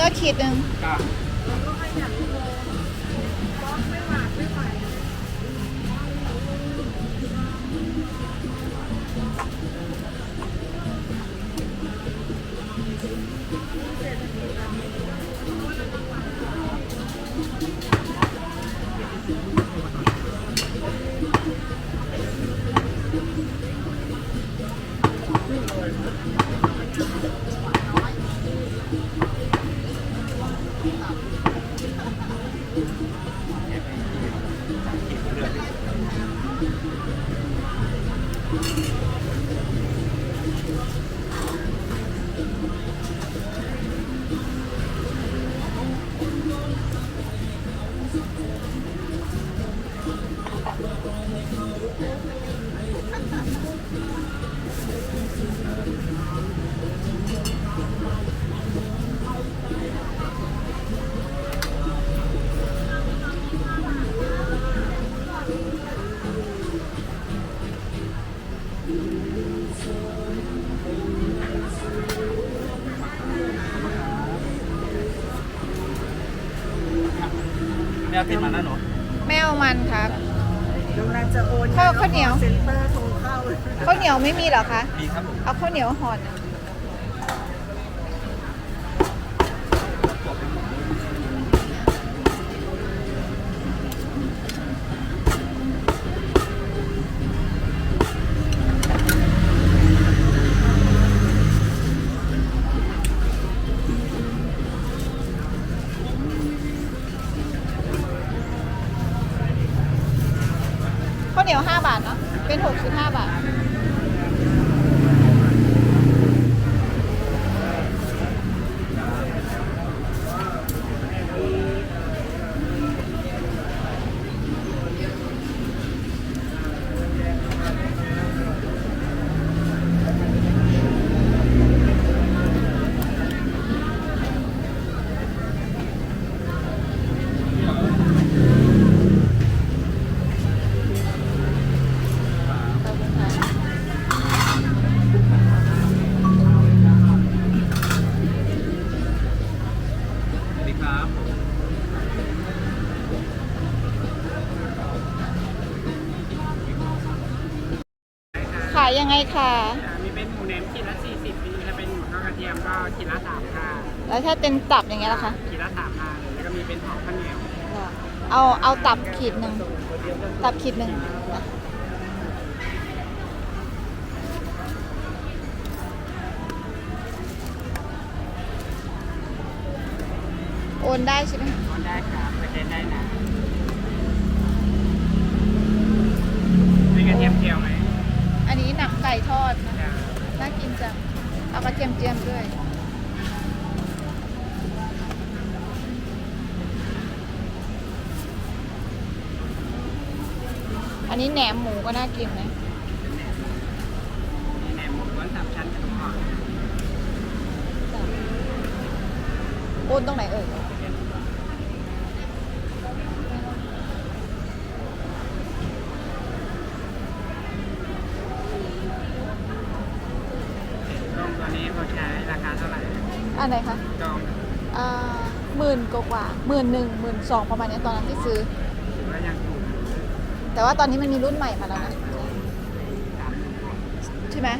ื้อขีดหนึ่งจ้ะ Thank you. ไม่เอาติดมันนะหนูไม่เอามันครับกำลังจะโอนข้าวข้าวเหนียว เซ็นเตอร์โทรเข้า ข้าวเหนียวไม่มีเหรอคะ มีครับผม เอาข้าวเหนียวห่อหนึ่ง ข้าวเหนียวห้าบาทเนาะเป็นหกสิบห้าบาทายยังไงคะอ่ามีเป็นหมูแหนมขีดละ40มีถ้าเป็นหมูทอดกระเทียมก็ขีดละ3ค่ะแล้วถ้าเป็นตับอย่างเงี้ยล่ะคะขีดละ3ค่ะแล้วก็มีเป็นหอมข้าวเหนียวเอาเอาตับขีดหนึ่งตับขีดหนึ่งนะโอนได้ใช่ไหมทอนได้ครับสแกนได้นะมีกระเทียมเจียวไหม อันนี้หนังไก่ทอดนะ จ้ะ น่ากินจัง เอากระเทียมเจียมด้วยอันนี้แหนมหมูก็น่ากินนะมีแหนมหมูล้วนสามชั้นกับหอมโอนตรงไหนเอ่ย ตรงตัวนี้เขาใช้ราคาเท่าไหร่ อันไหนคะจองอ่าหมื่นกว่าหมื่นหนึ่งหมื่นสองประมาณเนี้ยตอนนั้นที่ซื้อ ถือว่ายังถูกแต่ว่าตอนนี้มันมีรุ่นใหม่มาแล้วนะ ใช่ไหม